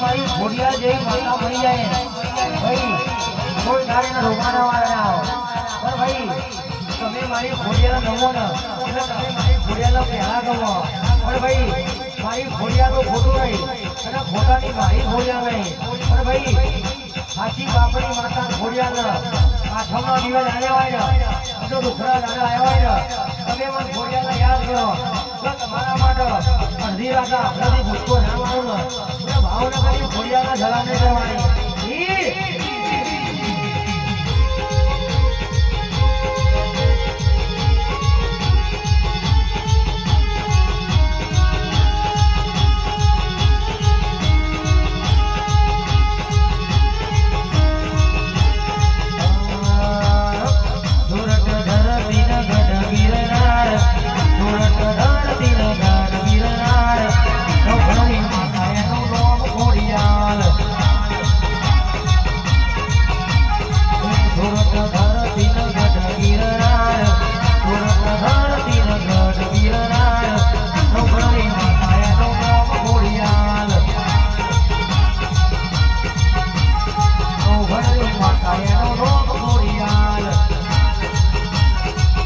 મારી ભોડિયા જેવી માતા મળી જાય ભાઈ, કોઈ તારીને રોકાના વાળા ના પણ ભાઈ, તમે મારી ખોડિયાને ગમો ને, એટલે તમે મારી ખોડિયાને પહેલા ગમો. પણ ભાઈ, મારી ખોડિયાનું ખોટું નહીં. અને ખોટાની મારી ભોડિયા નહીં. પણ ભાઈ, સાચી બાપડી માતા ખોડિયાને આઠમનો દિવસ આવ્યા હોય ને તો દુખડા દાદા આવ્યા હોય ને, તમે મને ખોડિયાને યાદ કરો. તમારા માટે અડધી રાતા આપણાથી ભૂસકો ના મારું ને. হাওড়া গাড়ি ঘুরে